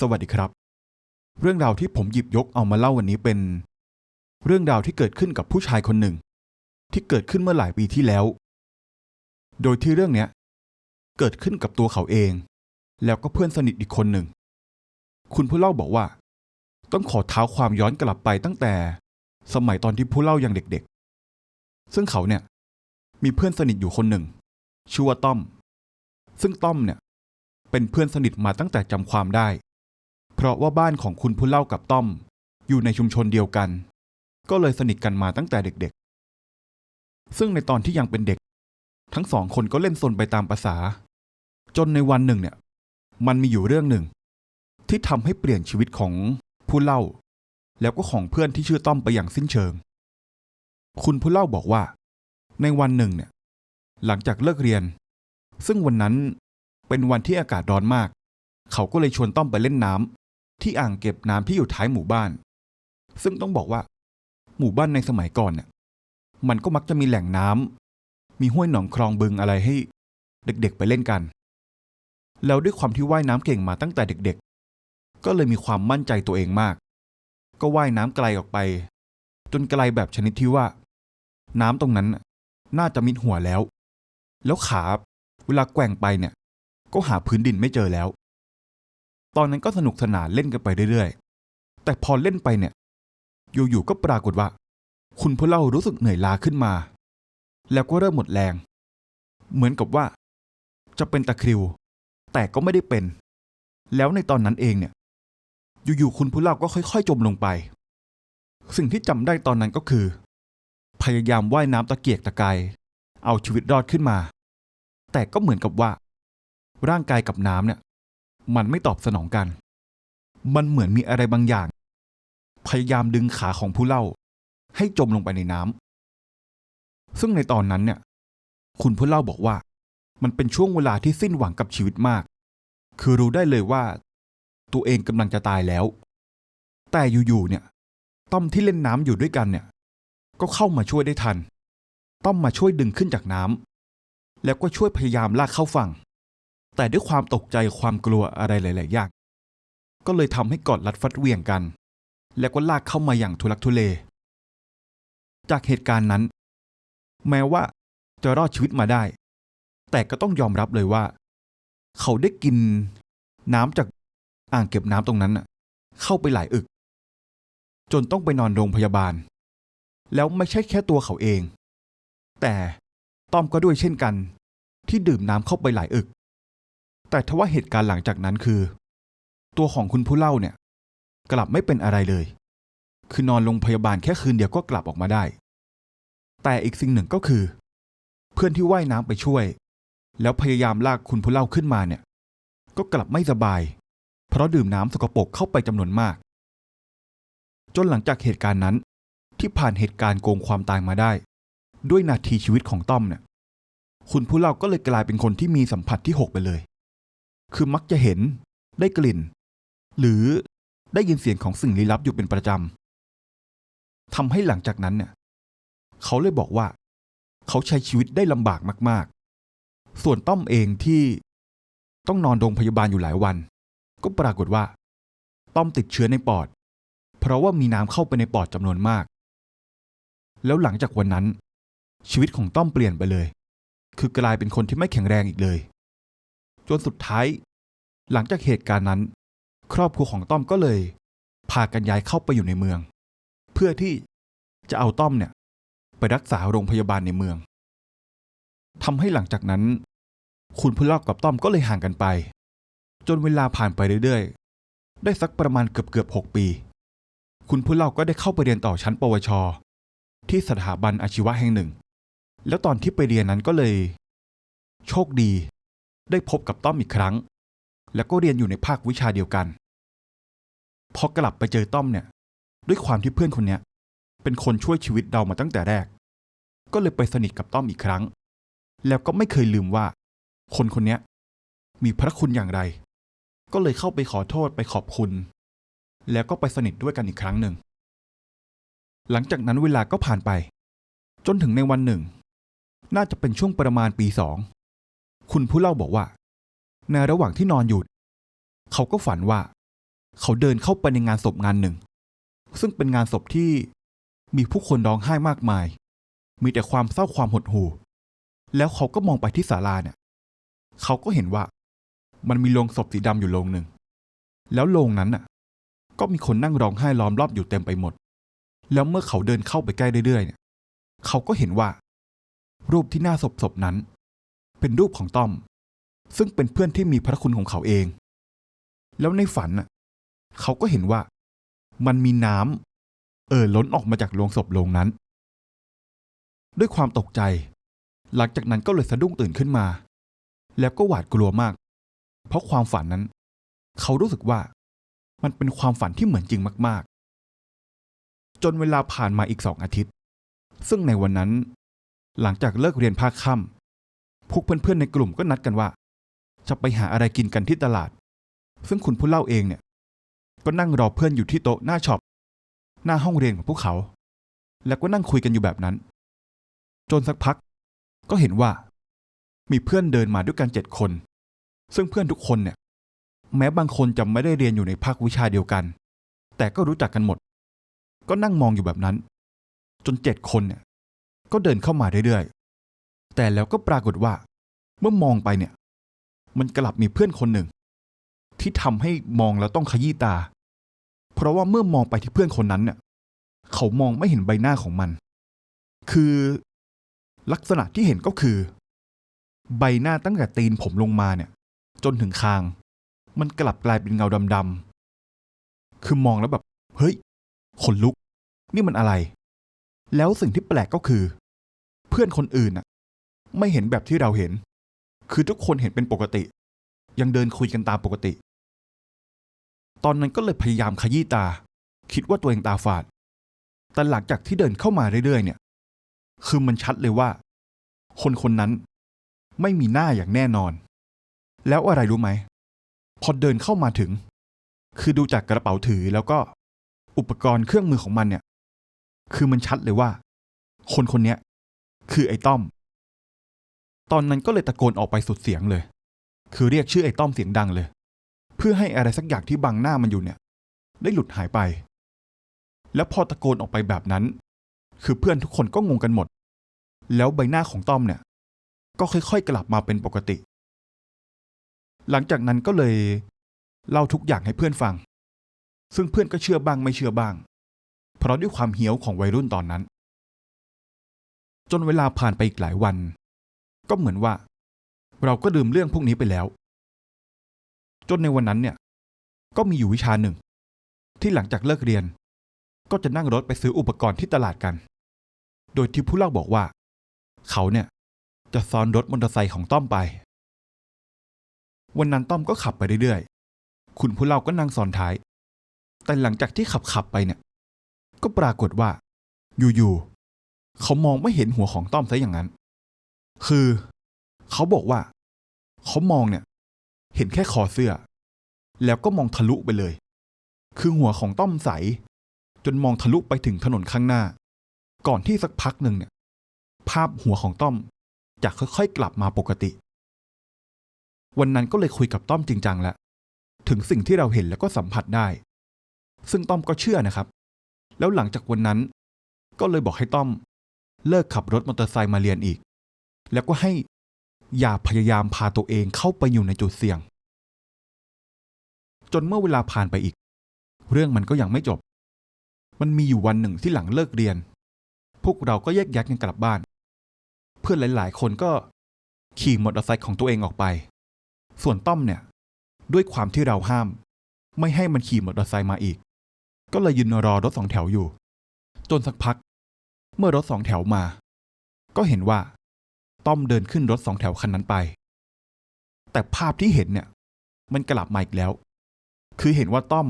สวัสดีครับ เรื่องราวที่ผมหยิบยกเอามาเล่าวันนี้เป็น เรื่องราวที่เกิดขึ้นกับผู้ชายคนหนึ่ง ที่เกิดขึ้นเมื่อหลายปีที่แล้ว โดยที่เรื่องเนี้ย เกิดขึ้นกับตัวเขาเอง แล้วก็เพื่อนสนิทอีกคนหนึ่ง คุณผู้เล่าบอกว่า ต้องขอเท้าความย้อนกลับไปตั้งแต่ สมัยตอนที่ผู้เล่ายังเด็กๆ ซึ่งเขาเนี่ย มีเพื่อนสนิทอยู่คนหนึ่งชื่อว่าต้อม ซึ่งต้อมเนี่ยเป็นเพื่อนสนิทมาตั้งแต่จำความได้ เพราะว่าบ้านของคุณผู้เล่ากับต้อม อยู่ในชุมชนเดียวกัน ก็เลยสนิทกันมาตั้งแต่เด็กๆ ซึ่งในตอนที่ยังเป็นเด็ก ทั้งสองคนก็เล่นซนไปตามประษา จนในวันหนึ่งเนี่ย มันมีอยู่เรื่องหนึ่ง ที่ทำให้เปลี่ยนชีวิตของผู้เล่า แล้วก็ของเพื่อนที่ชื่อต้อมไปอย่างสิ้นเชิง คุณผู้เล่าบอกว่า ในวันหนึ่งเนี่ย หลังจากเลิกเรียน ซึ่งวันนั้นเป็นวันที่อากาศร้อนมาก เขาก็เลยชวนต้อมไปเล่นน้ำ ที่อ่างเก็บน้ำที่อยู่ท้ายหมู่บ้าน ซึ่งต้องบอกว่า หมู่บ้านในสมัยก่อนเนี่ยมันก็มักจะมีแหล่งน้ำมีห้วยหนองคลองบึงอะไรให้ เด็กๆไปเล่นกัน แล้วด้วยความที่ว่ายน้ำเก่งมาตั้งแต่เด็กๆ ก็เลยมีความมั่นใจตัวเองมาก ก็ว่ายน้ำไกลออกไป จนไกลแบบชนิดที่ว่า น้ำตรงนั้นน่ะน่าจะมิดหัวแล้ว แล้วขาเวลาแกว่งไปเนี่ย ก็หาพื้นดินไม่เจอแล้ว ตอนนั้นก็สนุกสนานเล่นกันไปเรื่อยๆ แต่พอเล่นไปเนี่ย อยู่ๆก็ปรากฏว่า คุณผู้เล่ารู้สึกเหนื่อยล้าขึ้นมา แล้วก็เริ่มหมดแรง เหมือนกับว่า จะเป็นตะคริว แต่ก็ไม่ได้เป็น แล้วในตอนนั้นเองเนี่ย อยู่ๆคุณผู้เล่าก็ค่อย ๆ จมลงไป สิ่งที่จำได้ตอนนั้นก็คือ พยายามว่ายน้ำตะเกียกตะกายเอาชีวิตรอดขึ้นมา แต่ก็เหมือนกับว่า ร่างกายกับน้ำเนี่ย มันไม่ตอบสนองกัน มันเหมือนมีอะไรบางอย่าง พยายามดึงขาของผู้เล่า ให้จมลงไปในน้ำซึ่งในตอนนั้นเนี่ย คุณผู้เล่าบอกว่า มันเป็นช่วงเวลาที่สิ้นหวังกับชีวิตมาก คือรู้ได้เลยว่า ตัวเองกำลังจะตายแล้ว แต่อยู่ๆเนี่ย ต้อมที่เล่นน้ำอยู่ด้วยกันเนี่ย ก็เข้ามาช่วยได้ทัน ต้อมมาช่วยดึงขึ้นจากน้ำแล้วก็ช่วยพยายามลากเข้าฝั่ง แต่ด้วยความตกใจความกลัวอะไรหลาย ๆ อย่าง ก็เลยทำให้กอดรัดฟัดเวียงกัน แล้วก็ลากเข้ามาอย่างทุลักทุเล จากเหตุการณ์นั้น แม้ว่าจะรอดชีวิตมาได้ แต่ก็ต้องยอมรับเลยว่า เขาได้กินน้ำจากอ่างเก็บน้ำตรงนั้นเข้าไปหลายอึก จนต้องไปนอนโรงพยาบาล แล้วไม่ใช่แค่ตัวเขาเอง แต่ต้อมก็ด้วยเช่นกัน ที่ดื่มน้ำเข้าไปหลายอึก แต่ทว่าเหตุการณ์หลังจากนั้นคือ ตัวของคุณผู้เล่าเนี่ย กลับไม่เป็นอะไรเลย คือนอนโรงพยาบาลแค่คืนเดียวก็กลับออกมาได้ แต่อีกสิ่งหนึ่งก็คือ เพื่อนที่ว่ายน้ำไปช่วย แล้วพยายามลากคุณผู้เล่าขึ้นมาเนี่ย ก็กลับไม่สบาย เพราะดื่มน้ำสกปรกเข้าไปจำนวนมาก จนหลังจากเหตุการณ์นั้น ที่ผ่านเหตุการณ์โกงความตายมาได้ ด้วยนาทีชีวิตของต้อมเนี่ยคุณผู้เล่าก็เลยกลายเป็นคนที่มีสัมผัสที่หกไปเลย คือมักจะเห็นได้กลิ่น หรือได้ยินเสียงของสิ่งลี้ลับอยู่เป็นประจำทำให้หลังจากนั้นเนี่ยเขาเลยบอกว่า เขาใช้ชีวิตได้ลำบากมาก ๆ ส่วนต้อมเองที่ต้องนอนโรงพยาบาลอยู่หลายวัน ก็ปรากฏว่า ต้อมติดเชื้อในปอด เพราะว่ามีน้ำเข้าไปในปอดจำนวนมาก แล้วหลังจากวันนั้น ชีวิตของต้อมเปลี่ยนไปเลย คือกลายเป็นคนที่ไม่แข็งแรงอีกเลย จนสุดท้าย หลังจากเหตุการณ์นั้น ครอบครัวของต้อมก็เลย พากันย้ายเข้าไปอยู่ในเมือง เพื่อที่จะเอาต้อมเนี่ย ไปรักษาโรงพยาบาลในเมืองทำให้หลังจากนั้น คุณพุเล่ากับต้อมก็เลยห่างกันไป จนเวลาผ่านไปเรื่อยๆ ได้สักประมาณเกือบเกือบหกปี คุณพุเล่าก็ได้เข้าไปเรียนต่อชั้น ปวช ที่สถาบันอาชีวะแห่งหนึ่ง แล้วตอนที่ไปเรียนนั้นก็เลย โชคดี ได้พบกับต้อมอีกครั้ง แล้วก็เรียนอยู่ในภาควิชาเดียวกัน พอกลับไปเจอต้อมเนี่ย ด้วยความที่เพื่อนคนเนี้ยเป็นคนช่วยชีวิตเรามาตั้งแต่แรก ก็เลยไปสนิทกับต้อมอีกครั้ง แล้วก็ไม่เคยลืมว่า คนคนนี้มีพระคุณอย่างไร ก็เลยเข้าไปขอโทษไปขอบคุณ แล้วก็ไปสนิทด้วยกันอีกครั้งหนึ่ง หลังจากนั้นเวลาก็ผ่านไป จนถึงในวันหนึ่ง น่าจะเป็นช่วงประมาณปีสอง คุณผู้เล่าบอกว่า ในระหว่างที่นอนอยู่ เขาก็ฝันว่า เขาเดินเข้าไปในงานศพงานหนึ่ง ซึ่งเป็นงานศพที่มีผู้คนร้องไห้มากมาย มีแต่ความเศร้าความหดหู่ แล้วเขาก็มองไปที่ศาลาเนี่ย เขาก็เห็นว่า มันมีโลงศพสีดำอยู่โลงหนึ่ง แล้วโลงนั้นน่ะ ก็มีคนนั่งร้องไห้ล้อมรอบอยู่เต็มไปหมด แล้วเมื่อเขาเดินเข้าไปใกล้เรื่อยๆเนี่ย เขาก็เห็นว่า รูปที่หน้าศพศพนั้น เป็นรูปของต้อม ซึ่งเป็นเพื่อนที่มีพระคุณของเขาเอง แล้วในฝันน่ะเขาก็เห็นว่ามันมีน้ำเอ่อล้นออกมาจากโลงศพโลงนั้น ด้วยความตกใจ หลังจากนั้นก็เลยสะดุ้งตื่นขึ้นมา แล้วก็หวาดกลัวมาก เพราะความฝันนั้น เขารู้สึกว่า มันเป็นความฝันที่เหมือนจริงมาก ๆ จนเวลาผ่านมาอีกสองอาทิตย์ ซึ่งในวันนั้น หลังจากเลิกเรียนภาคค่ำ พวกเพื่อนๆในกลุ่มก็นัดกันว่า จะไปหาอะไรกินกันที่ตลาด ซึ่งคุณผู้เล่าเองเนี่ย ก็นั่งรอเพื่อนอยู่ที่โต๊ะหน้าช็อปหน้าห้องเรียนของพวกเขา แล้วก็นั่งคุยกันอยู่แบบนั้น จนสักพักก็เห็นว่า มีเพื่อนเดินมาด้วยกันเจ็ดคน ซึ่งเพื่อนทุกคนเนี่ย แม้บางคนจะไม่ได้เรียนอยู่ในภาควิชาเดียวกัน แต่ก็รู้จักกันหมด ก็นั่งมองอยู่แบบนั้น จนเจ็ดคนเนี่ย ก็เดินเข้ามาเรื่อยๆ แต่แล้วก็ปรากฏว่า เมื่อมองไปเนี่ย มันกลับมีเพื่อนคนหนึ่ง ที่ทำให้มองแล้วต้องขยี้ตา เพราะว่าเมื่อมองไปที่เพื่อนคนนั้นเนี่ย เขามองไม่เห็นใบหน้าของมัน คือลักษณะที่เห็นก็คือ ใบหน้าตั้งแต่ตีนผมลงมาเนี่ย จนถึงคาง มันกลับกลายเป็นเงาดำๆคือมองแล้วแบบ เฮ้ยขนลุก นี่มันอะไร แล้วสิ่งที่แปลกก็คือ เพื่อนคนอื่นน่ะ ไม่เห็นแบบที่เราเห็น คือทุกคนเห็นเป็นปกติ ยังเดินคุยกันตามปกติ ตอนนั้นก็เลยพยายามขยี้ตา คิดว่าตัวเองตาฝาด แต่หลังจากที่เดินเข้ามาเรื่อยๆ เนี่ย คือมันชัดเลยว่า คนคนนั้นไม่มีหน้าอย่างแน่นอน แล้วอะไรรู้ไหม พอเดินเข้ามาถึง คือดูจากกระเป๋าถือแล้วก็อุปกรณ์เครื่องมือของมันเนี่ย คือมันชัดเลยว่า คนคนนี้คือไอ้ต้อม ตอนนั้นก็เลยตะโกนออกไปสุดเสียงเลย คือเรียกชื่อไอ้ต้อมเสียงดังเลย เพื่อให้อะไรสักอย่างที่บังหน้ามันอยู่เนี่ย ได้หลุดหายไป แล้วพอตะโกนออกไปแบบนั้น คือเพื่อนทุกคนก็งงกันหมด แล้วใบหน้าของต้อมเนี่ย ก็ค่อยๆกลับมาเป็นปกติ หลังจากนั้นก็เลยเล่าทุกอย่างให้เพื่อนฟัง ซึ่งเพื่อนก็เชื่อบ้างไม่เชื่อบ้าง เพราะด้วยความเหี้ยวของวัยรุ่นตอนนั้น จนเวลาผ่านไปอีกหลายวัน ก็เหมือนว่า เราก็ลืมเรื่องพวกนี้ไปแล้ว จนในวันนั้นเนี่ย ก็มีอยู่วิชาหนึ่ง ที่หลังจากเลิกเรียน ก็จะนั่งรถไปซื้ออุปกรณ์ที่ตลาดกัน โดยที่ผู้เล่าบอกว่า เขาเนี่ยจะซ้อนรถมอเตอร์ไซค์ของต้อมไป วันนั้นต้อมก็ขับไปเรื่อยๆ คุณผู้เล่าก็นั่งซ้อนท้าย แต่หลังจากที่ขับขับไปเนี่ย ก็ปรากฏว่า อยู่ๆ เขามองไม่เห็นหัวของต้อมซะอย่างนั้น คือเขาบอกว่าเขามองเนี่ย เห็นแค่คอเสื้อ แล้วก็มองทะลุไปเลย คือหัวของต้อมใส จนมองทะลุไปถึงถนนข้างหน้า ก่อนที่สักพักหนึ่งเนี่ย ภาพหัวของต้อมจะค่อยๆ กลับมาปกติ วันนั้นก็เลยคุยกับต้อมจริงจังแล้วถึงสิ่งที่เราเห็นแล้วก็สัมผัสได้ ซึ่งต้อมก็เชื่อนะครับ แล้วหลังจากวันนั้น ก็เลยบอกให้ต้อม เลิกขับรถมอเตอร์ไซค์มาเรียนอีก แล้วก็ให้อย่าพยายามพาตัวเองเข้าไปอยู่ในจุดเสี่ยง จนเมื่อเวลาผ่านไปอีก เรื่องมันก็ยังไม่จบ มันมีอยู่วันหนึ่งที่หลังเลิกเรียน พวกเราก็แยกย้ายกันกลับบ้าน เพื่อนหลาย ๆ คนก็ขี่มอเตอร์ไซค์ของตัวเองออกไป ส่วนต้อมเนี่ย ด้วยความที่เราห้าม ไม่ให้มันขี่มอเตอร์ไซค์มาอีก ก็เลยยืนรอรถสองแถวอยู่ จนสักพัก เมื่อรถสองแถวมา ก็เห็นว่า ต้อมเดินขึ้นรถสองแถวคันนั้นไป แต่ภาพที่เห็นเนี่ย มันกลับมาอีกแล้ว คือเห็นว่าต้อม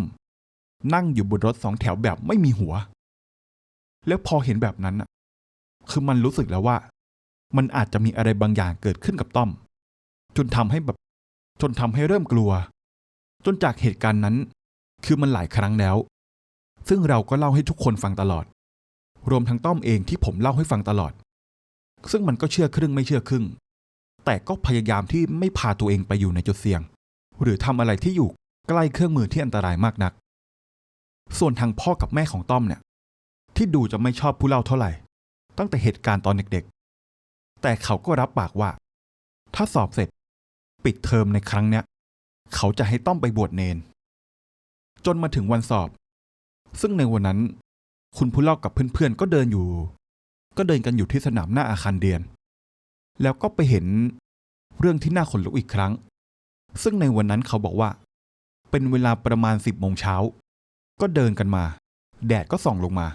นั่งอยู่บนรถสองแถวแบบไม่มีหัว แล้วพอเห็นแบบนั้นน่ะคือมันรู้สึกแล้วว่า มันอาจจะมีอะไรบางอย่างเกิดขึ้นกับต้อม จนทำให้แบบ จนทำให้เริ่มกลัว จนจากเหตุการณ์นั้น คือมันหลายครั้งแล้ว ซึ่งเราก็เล่าให้ทุกคนฟังตลอด รวมทั้งต้อมเองที่ผมเล่าให้ฟังตลอด ซึ่งมันก็เชื่อครึ่งไม่เชื่อครึ่ง แต่ก็พยายามที่ไม่พาตัวเองไปอยู่ในจุดเสี่ยง หรือทำอะไรที่อยู่ใกล้เครื่องมือที่อันตรายมากนัก ส่วนทางพ่อกับแม่ของต้อมเนี่ย ที่ดูจะไม่ชอบผู้เล่าเท่าไหร่ ตั้งแต่เหตุการณ์ตอนเด็กๆ แต่เขาก็รับปากว่า ถ้าสอบเสร็จปิดเทอมในครั้งเนี้ย เขาจะให้ต้อมไปบวชเนน จนมาถึงวันสอบ ซึ่งในวันนั้น คุณผู้เล่ากับเพื่อนๆก็เดินอยู่ ก็เดินกันอยู่ที่สนามหน้าอาคารเรียน แล้วก็ไปเห็นเรื่องที่น่าขนลุกอีกครั้ง ซึ่งในวันนั้นเขาบอกว่า เป็นเวลาประมาณสิบโมงเช้า ก็เดินกันมา แดดก็ส่องลงมา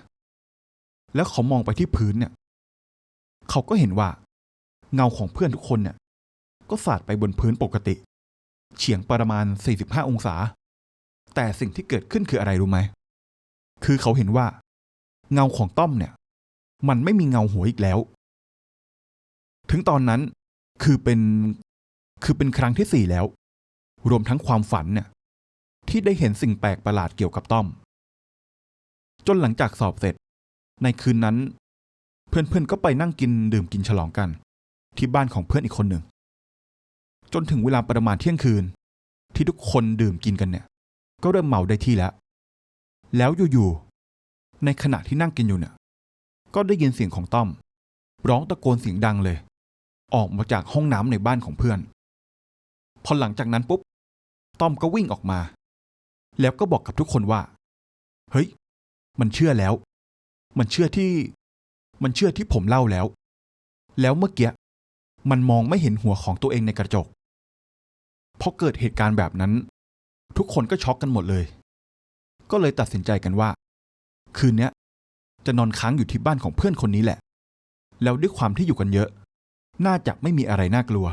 แล้วเขามองไปที่พื้นเนี่ย เขาก็เห็นว่า เงาของเพื่อนทุกคนเนี่ย ก็สาดไปบนพื้นปกติ เฉียงประมาณ 45 องศา แต่สิ่งที่เกิดขึ้นคืออะไรรู้ไหม คือเขาเห็นว่า เงาของต้อมเนี่ย มันไม่มีเงาหัวอีกแล้ว ถึงตอนนั้นคือเป็นคือเป็นครั้งที่สี่แล้ว รวมทั้งความฝันเนี่ยที่ได้เห็นสิ่งแปลกประหลาดเกี่ยวกับต้อม จนหลังจากสอบเสร็จ ในคืนนั้น เพื่อนๆก็ไปนั่งกินดื่มกินฉลองกัน ที่บ้านของเพื่อนอีกคนหนึ่ง จนถึงเวลาประมาณเที่ยงคืน ที่ทุกคนดื่มกินกันเนี่ย ก็เริ่มเมาได้ที่แล้ว แล้วอยู่ๆในขณะที่นั่งกินอยู่เนี่ย ก็ได้ยินเสียงของต้อม ร้องตะโกนเสียงดังเลย ออกมาจากห้องน้ำในบ้านของเพื่อน พอหลังจากนั้นปุ๊บ ต้อมก็วิ่งออกมา แล้วก็บอกกับทุกคนว่า เฮ้ย มันเชื่อแล้ว มันเชื่อที่ มันเชื่อที่ผมเล่าแล้ว แล้วเมื่อกี้มันมองไม่เห็นหัวของตัวเองในกระจกพอเกิดเหตุการณ์แบบนั้น ทุกคนก็ช็อกกันหมดเลย ก็เลยตัดสินใจกันว่า คืนนี้ จะนอนค้างอยู่ที่บ้านของเพื่อนคนนี้แหละ แล้วด้วยความที่อยู่กันเยอะ น่าจะไม่มีอะไรน่ากลัว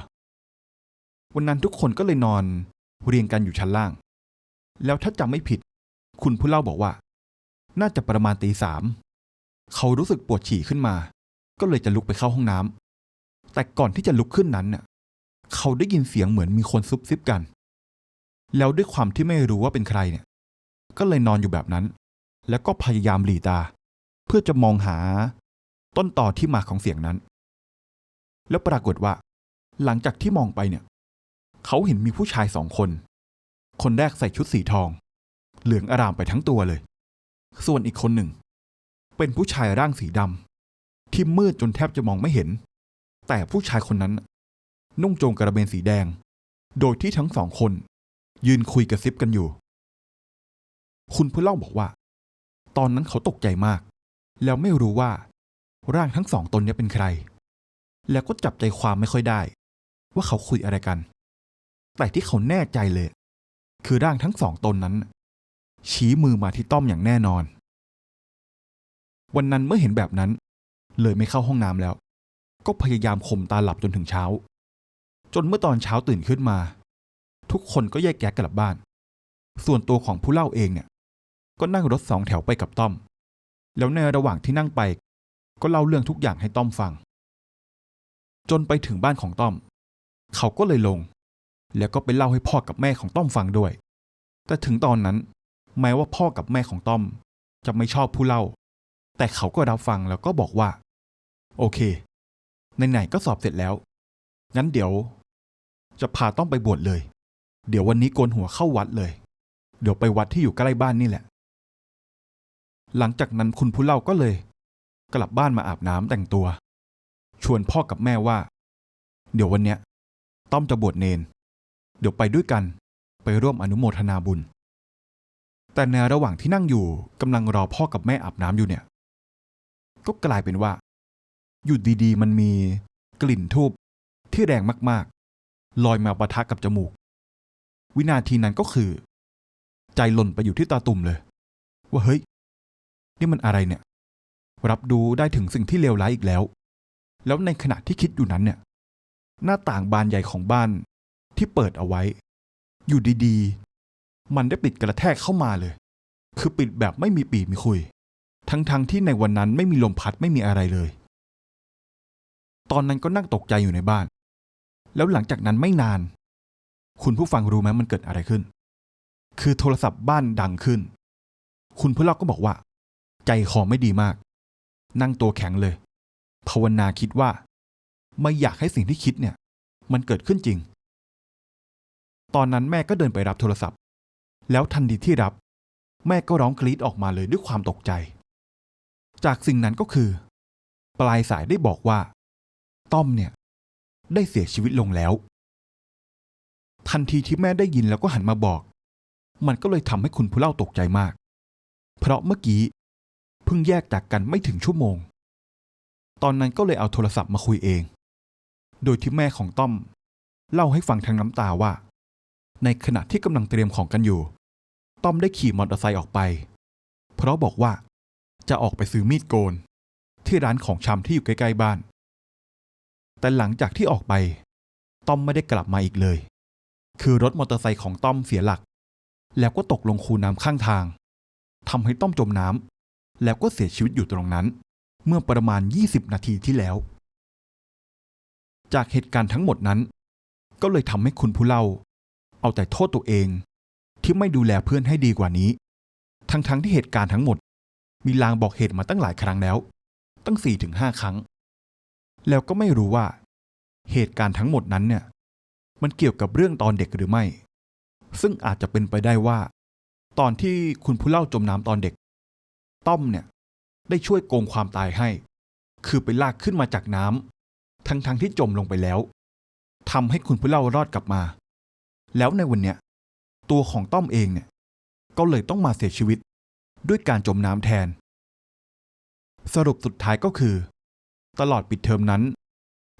วันนั้นทุกคนก็เลยนอนเรียงกันอยู่ชั้นล่าง แล้วถ้าจำไม่ผิด คุณผู้เล่าบอกว่า น่าจะประมาณตีสาม เขารู้สึกปวดฉี่ขึ้นมา ก็เลยจะลุกไปเข้าห้องน้ำแต่ก่อนที่จะลุกขึ้นนั้นน่ะ เขาได้ยินเสียงเหมือนมีคนซุบซิบกัน แล้วด้วยความที่ไม่รู้ว่าเป็นใครเนี่ย ก็เลยนอนอยู่แบบนั้น แล้วก็พยายามหลีตา เพื่อจะมองหาต้นต่อที่มาของเสียงนั้น แล้วปรากฏว่า หลังจากที่มองไปเนี่ย เขาเห็นมีผู้ชายสองคน คนแรกใส่ชุดสีทอง เหลืองอารามไปทั้งตัวเลย ส่วนอีกคนหนึ่ง เป็นผู้ชายร่างสีดำที่มืดจนแทบจะมองไม่เห็น แต่ผู้ชายคนนั้น นุ่งโจงกระเบนสีแดง โดยที่ทั้งสองคน ยืนคุยกระซิบกันอยู่ คุณผู้เล่าบอกว่า ตอนนั้นเขาตกใจมาก แล้วไม่รู้ว่า ร่างทั้งสองตนนี้เป็นใคร แล้วก็จับใจความไม่ค่อยได้ ว่าเขาคุยอะไรกัน แต่ที่เขาแน่ใจเลย คือร่างทั้งสองตนนั้น ชี้มือมาที่ต้อมอย่างแน่นอน วันนั้นเมื่อเห็นแบบนั้น เลยไม่เข้าห้องน้ำแล้ว ก็พยายามข่มตาหลับจนถึงเช้า จนเมื่อตอนเช้าตื่นขึ้นมา ทุกคนก็แยกแยกกลับบ้าน ส่วนตัวของผู้เล่าเองเนี่ย ก็นั่งรถสองแถวไปกับต้อม แล้วในระหว่างที่นั่งไป ก็เล่าเรื่องทุกอย่างให้ต้อมฟัง จนไปถึงบ้านของต้อม เขาก็เลยลง แล้วก็ไปเล่าให้พ่อกับแม่ของต้อมฟังด้วย แต่ถึงตอนนั้น แม้ว่าพ่อกับแม่ของต้อม จะไม่ชอบผู้เล่า แต่เขาก็รับฟังแล้วก็บอกว่า โอเคไหนๆก็สอบเสร็จแล้ว งั้นเดี๋ยว จะพาต้อมไปบวชเลย เดี๋ยววันนี้โกนหัวเข้าวัดเลย เดี๋ยวไปวัดที่อยู่ใกล้บ้านนี่แหละ หลังจากนั้นคุณผู้เล่าก็เลย กลับบ้านมาอาบน้ำแต่งตัว ชวนพ่อกับแม่ว่า เดี๋ยววันเนี้ยต้อมจะบวชเนน เดี๋ยวไปด้วยกันไปร่วมอนุโมทนาบุญ แต่ในระหว่างที่นั่งอยู่กำลังรอพ่อกับแม่อาบน้ำอยู่เนี่ย ก็กลายเป็นว่า อยู่ดีๆ มันมีกลิ่นทูบที่แรงมากๆ ลอยมาปะทะกับจมูก วินาทีนั้นก็คือ ใจหล่นไปอยู่ที่ตาตุ่มเลย ว่าเฮ้ย นี่มันอะไรเนี่ย รับดูได้ถึงสิ่งที่เลวร้ายอีกแล้ว แล้วในขณะที่คิดอยู่นั้นเนี่ย หน้าต่างบานใหญ่ของบ้านที่เปิดเอาไว้ อยู่ดีๆ มันได้ปิดกระแทกเข้ามาเลย คือปิดแบบไม่มีปีมีคุย ทั้งๆทที่ในวันนั้นไม่มีลมพัดไม่มีอะไรเลย ตอนนั้นก็นั่งตกใจอยู่ในบ้าน แล้วหลังจากนั้นไม่นาน คุณผู้ฟังรู้ไหมมันเกิดอะไรขึ้น คือโทรศัพท์บ้านดังขึ้น คุณผู้เล่าก็บอกว่า ใจคอไม่ดีมาก นั่งตัวแข็งเลย ภาวนาคิดว่า ไม่อยากให้สิ่งที่คิดเนี่ย มันเกิดขึ้นจริง ตอนนั้นแม่ก็เดินไปรับโทรศัพท์ แล้วทันทีที่รับ แม่ก็ร้องกรีดออกมาเลยด้วยความตกใจ จากสิ่งนั้นก็คือ ปลายสายได้บอกว่า ต้อมเนี่ย ได้เสียชีวิตลงแล้ว ทันทีที่แม่ได้ยินแล้วก็หันมาบอก มันก็เลยทำให้คุณผู้เล่าตกใจมาก เพราะเมื่อกี้ เพิ่งแยกจากกันไม่ถึงชั่วโมง ตอนนั้นก็เลยเอาโทรศัพท์มาคุยเอง โดยที่แม่ของต้อม เล่าให้ฟังทางน้ำตาว่า ในขณะที่กำลังเตรียมของกันอยู่ ต้อมได้ขี่มอเตอร์ไซค์ออกไป เพราะบอกว่าจะออกไปซื้อมีดโกน ที่ร้านของชำที่อยู่ใกล้ๆบ้าน แต่หลังจากที่ออกไป ต้อมไม่ได้กลับมาอีกเลย คือรถมอเตอร์ไซค์ของต้อมเสียหลัก แล้วก็ตกลงคูน้ำข้างทางทำให้ต้อมจมน้ำ แล้วก็เสียชีวิตอยู่ตรงนั้น เมื่อประมาณ 20 นาทีที่แล้ว จากเหตุการณ์ทั้งหมดนั้น ก็เลยทำให้คุณผู้เล่า เอาแต่โทษตัวเอง ที่ไม่ดูแลเพื่อนให้ดีกว่านี้ ทั้งๆทที่เหตุการณ์ทั้งหมด มีลางบอกเหตุมาตั้งหลายครั้งแล้ว ตั้ง4ี่ถึงห้าครั้ง แล้วก็ไม่รู้ว่า เหตุการณ์ทั้งหมดนั้นเนี่ย มันเกี่ยวกับเรื่องตอนเด็กหรือไม่ ซึ่งอาจจะเป็นไปได้ว่า ตอนที่คุณผู้เล่าจมน้ำตอนเด็ก ต้อมเนี่ยได้ช่วยโกงความตายให้ คือไปลากขึ้นมาจากน้ำทั้งๆทที่จมลงไปแล้วทำให้คุณผู้เล่ารอดกลับมา แล้วในวันเนี้ยตัวของต้อมเองเนี่ยก็เลยต้องมาเสียชีวิตด้วยการจมน้ำแทน สรุปสุดท้ายก็คือ ตลอดปิดเทอมนั้น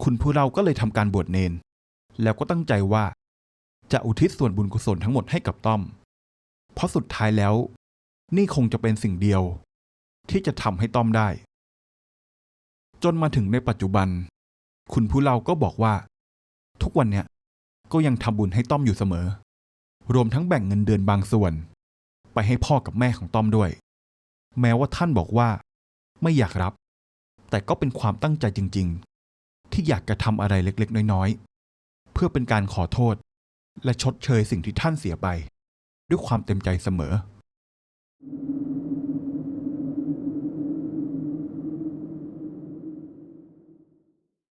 คุณผู้เราก็เลยทำการบวชเนน แล้วก็ตั้งใจว่า จะอุทิศส่วนบุญกุศลทั้งหมดให้กับต้อม เพราะสุดท้ายแล้ว นี่คงจะเป็นสิ่งเดียว ที่จะทำให้ต้อมได้ จนมาถึงในปัจจุบัน คุณผู้เล่าก็บอกว่า ทุกวันเนี้ยก็ยังทำบุญให้ต้อมอยู่เสมอ รวมทั้งแบ่งเงินเดือนบางส่วน ไปให้พ่อกับแม่ของต้อมด้วย แม้ว่าท่านบอกว่า ไม่อยากรับ แต่ก็เป็นความตั้งใจจริง ๆ ที่อยากจะทำอะไรเล็กๆ น้อยๆ เพื่อเป็นการขอโทษ และชดเชยสิ่งที่ท่านเสียไป ด้วยความเต็มใจเสมอ